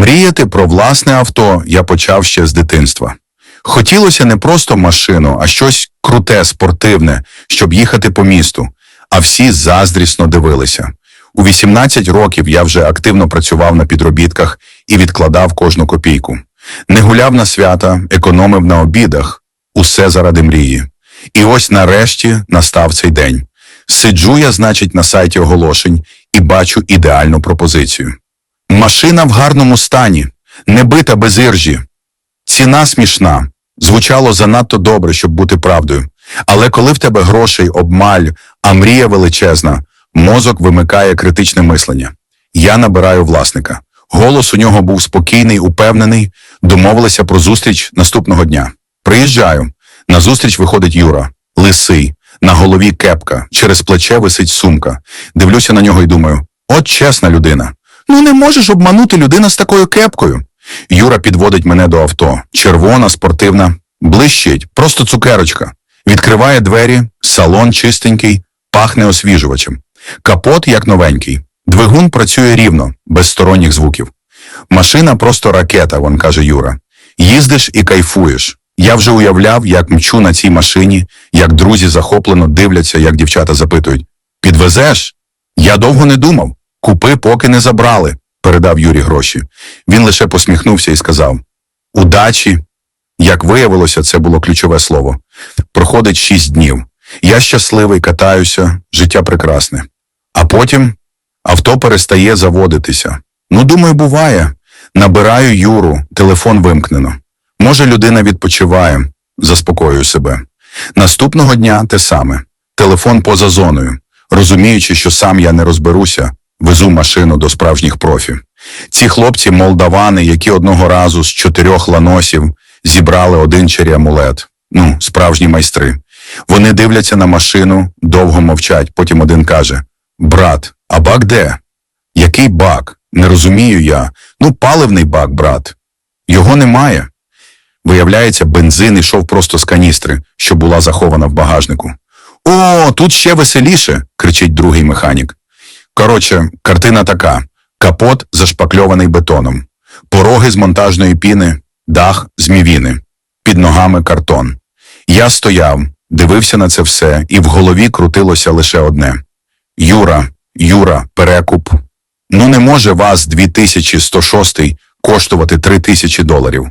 Мріяти про власне авто я почав ще з дитинства. Хотілося не просто машину, а щось круте, спортивне, щоб їхати по місту, а всі заздрісно дивилися. У 18 років я вже активно працював на підробітках і відкладав кожну копійку. Не гуляв на свята, економив на обідах, усе заради мрії. І ось нарешті настав цей день. Сиджу я, значить, на сайті оголошень і бачу ідеальну пропозицію. Машина в гарному стані, не бита без іржі. Ціна смішна. Звучало занадто добре, щоб бути правдою. Але коли в тебе грошей обмаль, а мрія величезна, мозок вимикає критичне мислення. Я набираю власника. Голос у нього був спокійний, упевнений, домовилися про зустріч наступного дня. Приїжджаю. На зустріч виходить Юра, лисий, на голові кепка, через плече висить сумка. Дивлюся на нього і думаю: от чесна людина. Ну не можеш обманути людина з такою кепкою. Юра підводить мене до авто. Червона, спортивна, блищить, просто цукерочка. Відкриває двері, салон чистенький, пахне освіжувачем. Капот як новенький. Двигун працює рівно, без сторонніх звуків. Машина просто ракета, вон каже Юра. Їздиш і кайфуєш. Я вже уявляв, як мчу на цій машині, як друзі захоплено дивляться, як дівчата запитують: Підвезеш? Я довго не думав. Купи, поки не забрали, передав Юрі гроші. Він лише посміхнувся і сказав: Удачі. Як виявилося, це було ключове слово. Проходить шість днів. Я щасливий, катаюся, життя прекрасне. А потім авто перестає заводитися. Ну, думаю, буває. Набираю Юру, телефон вимкнено. Може, людина відпочиває, заспокоюю себе. Наступного дня те саме. Телефон поза зоною. Розуміючи, що сам я не розберуся, везу машину до справжніх профі. Ці хлопці молдавани, які одного разу з чотирьох ланосів зібрали один черямулет. Ну, справжні майстри. Вони дивляться на машину, довго мовчать, потім один каже: Брат, а бак де? Який бак? Не розумію я. Ну, паливний бак, брат. Його немає. Виявляється, бензин ішов просто з каністри, що була захована в багажнику. О, тут ще веселіше, кричить другий механік. Коротше, картина така: капот зашпакльований бетоном, пороги з монтажної піни, дах з мівіни, під ногами картон. Я стояв, дивився на це все, і в голові крутилося лише одне: Юра, Юра, перекуп. Ну не може вас 2106 коштувати 3000 доларів.